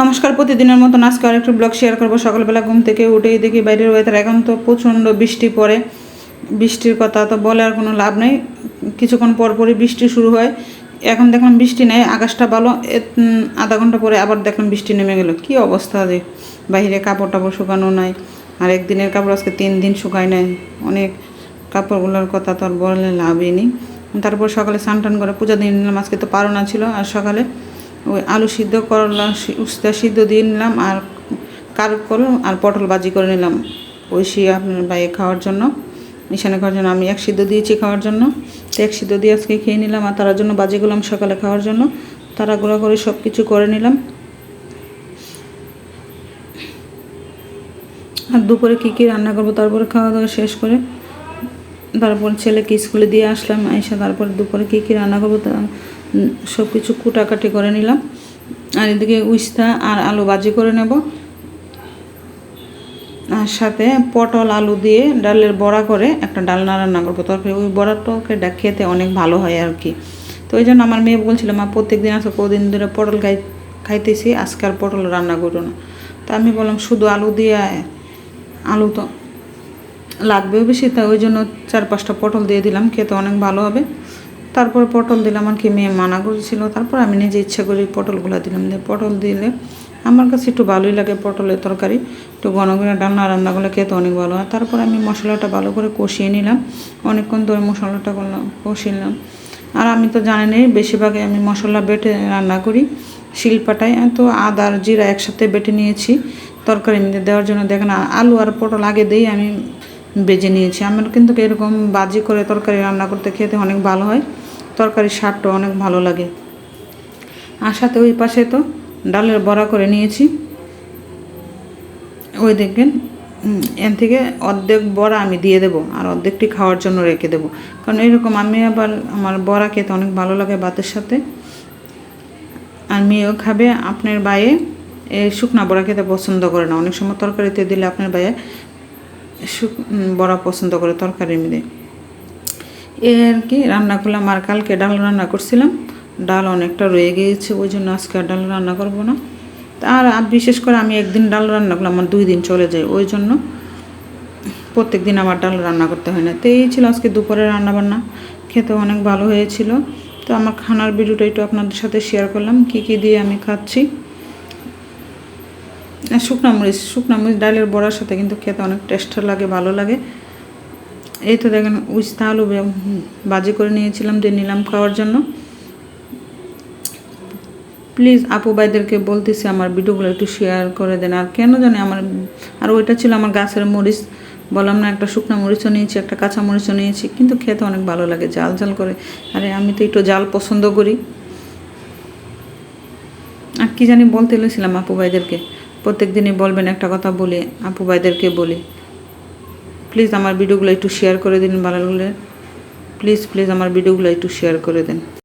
নমস্কার, প্রতিদিনের মতন আজকে আর একটু ব্লগ শেয়ার করব। সকালবেলা ঘুম থেকে উঠেই দেখি বাইরের ওয়েদার এখন তো প্রচণ্ড বৃষ্টি পড়ে। বৃষ্টির কথা তো বলে আর কোনো লাভ নেই। কিছুক্ষণ পর পরই বৃষ্টি শুরু হয়। এখন দেখলাম বৃষ্টি নেই, আকাশটা ভালো। আধা ঘণ্টা পরে আবার দেখলাম বৃষ্টি নেমে গেল। কি অবস্থা যে? বাইরে কাপড় টাপড় শুকানো নাই। আর একদিনের কাপড় আজকে তিন দিন শুকায় নাই। অনেক কাপড়গুলোর কথা তো আর বললে লাভই নেই। তারপর সকালে স্নান টান করে পূজা দিয়ে নিলাম। আজকে তো পারোনা ছিল। আর সকালে ওই আলু সিদ্ধ করলা উস্তা সিদ্ধ দিয়ে নিলাম আর কার করলাম আর পটল বাজি করে নিলাম। ঐশী আপনার বাইরে খাওয়ার জন্য মিশানে খাওয়ার জন্য। আমি এক সিদ্ধ দিয়েছি খাওয়ার জন্য। তো এক সিদ্ধ দিয়ে আজকে খেয়ে নিলাম আর তার জন্য বাজি করলাম সকালে খাওয়ার জন্য। তারা গুঁড়া করে সব কিছু করে নিলাম। আর দুপুরে কী কী রান্না করব তারপরে খাওয়া দাওয়া শেষ করে তারপর ছেলেকে স্কুলে দিয়ে আসলাম, এসে তারপরে দুপুরে কী কী রান্না করব সব কিছু কুটাকাটি করে নিলাম। আর এদিকে উস্তা আর আলু ভাজি করে নেব। আর সাথে পটল আলু দিয়ে ডালের বড়া করে একটা ডালনা রান্না করব। তরকারি ওই বড়াটাকে খেতে অনেক ভালো হয় আর কি। তো ওই জন্য আমার মেয়ে বলছিল, মা প্রত্যেক দিন আসো কদিন ধরে পটল খাই খাইতেছি, আজকে আর পটল রান্না করো না। তা আমি বললাম, শুধু আলু দিয়ে আলু তো লাগবেও বেশি। তাই ওই জন্য চার পাঁচটা পটল দিয়ে দিলাম, খেতে অনেক ভালো হবে। তারপরে পটল দিলাম আর কি মেয়ে মানা করেছিল তারপর আমি নিজে ইচ্ছা করে পটলগুলো দিলাম। দিয়ে পটল দিলে আমার কাছে একটু ভালোই লাগে পটলের তরকারি, একটু ঘন ঘন ডালনা রান্না করলে খেতে অনেক ভালো হয়। তারপর আমি মশলাটা ভালো করে কষিয়ে নিলাম, অনেকক্ষণ ধরে মশলাটা করলাম কষিয়ে নিলাম আর আমি তো জানি নেই বেশিরভাগই আমি মশলা বেটে রান্না করি, শিলপাটায়। তো আদা আর জিরা একসাথে বেটে নিয়েছি, তরকারি দেওয়ার জন্য। দেখেন, আলু আর পটল আগে দিয়েই আমি বেজে নিয়েছি। আমার কিন্তু এরকম বাজি করে তরকারি রান্না করতে খেতে অনেক ভালো হয়। তরকারির স্বাদটা অনেক ভালো লাগে। আর সাথে ওই পাশে তো ডালের বড়া করে নিয়েছি। ওই দেখবেন এন থেকে অর্ধেক বড়া আমি দিয়ে দেবো আর অর্ধেকটি খাওয়ার জন্য রেখে দেবো। কারণ এরকম আমি আবার আমার বড়া খেতে অনেক ভালো লাগে ভাতের সাথে। আর মেয়েও খাবে, আপনার বাইয়ে শুকনা বড়া খেতে পছন্দ করে না। অনেক সময় তরকারিতে দিলে আপনার বাইয়ে শুক বড়া পছন্দ করে তরকারির মধ্যে। এ আর কি, রান্না করলাম আর কালকে ডাল রান্না করছিলাম। ডাল অনেকটা রয়ে গিয়েছে, ওই জন্য আজকে আর ডাল রান্না করব না। আর বিশেষ করে আমি একদিন ডাল রান্না করলাম, আমার দুই দিন চলে যায়, ওই জন্য প্রত্যেক দিন আমার ডাল রান্না করতে হয় না। তো এই ছিল আজকে দুপুরে রান্না বান্না খেতে অনেক ভালো হয়েছিল। তো আমার খানার ভিডিওটা একটু আপনাদের সাথে শেয়ার করলাম, কি কি দিয়ে আমি খাচ্ছি। শুকনা মরিচ শুকনা মরিচ, ডালের বড়ার সাথে কিন্তু খেতে অনেক টেস্ট লাগে, ভালো লাগে। এই তো দেখেন, উস্তা আলু বাজি করে নিয়েছিলাম দিয়ে নিলাম খাওয়ার জন্য। প্লিজ আপু ভাইদেরকে বলতেছি আমার ভিডিওগুলো একটু শেয়ার করে দেন। আর কেন জানি আমার আর ওইটা ছিল আমার গাছের মরিচ। বললাম না, একটা শুকনো মরিচও নিয়েছি, একটা কাঁচা মরিচও নিয়েছি, কিন্তু খেতে অনেক ভালো লাগে জাল জাল করে। আরে, আমি তো একটু জাল পছন্দ করি। আর কি জানি বলতে এলেছিলাম আপু ভাইদেরকে। প্রত্যেক দিনই বলবেন একটা কথা বলি, আপু ভাইদেরকে বলি। প্লিজ আমার ভিডিওগুলো একটু শেয়ার করে দিন ভালো লাগলে প্লিজ প্লিজ আমার ভিডিওগুলো একটু শেয়ার করে দেন।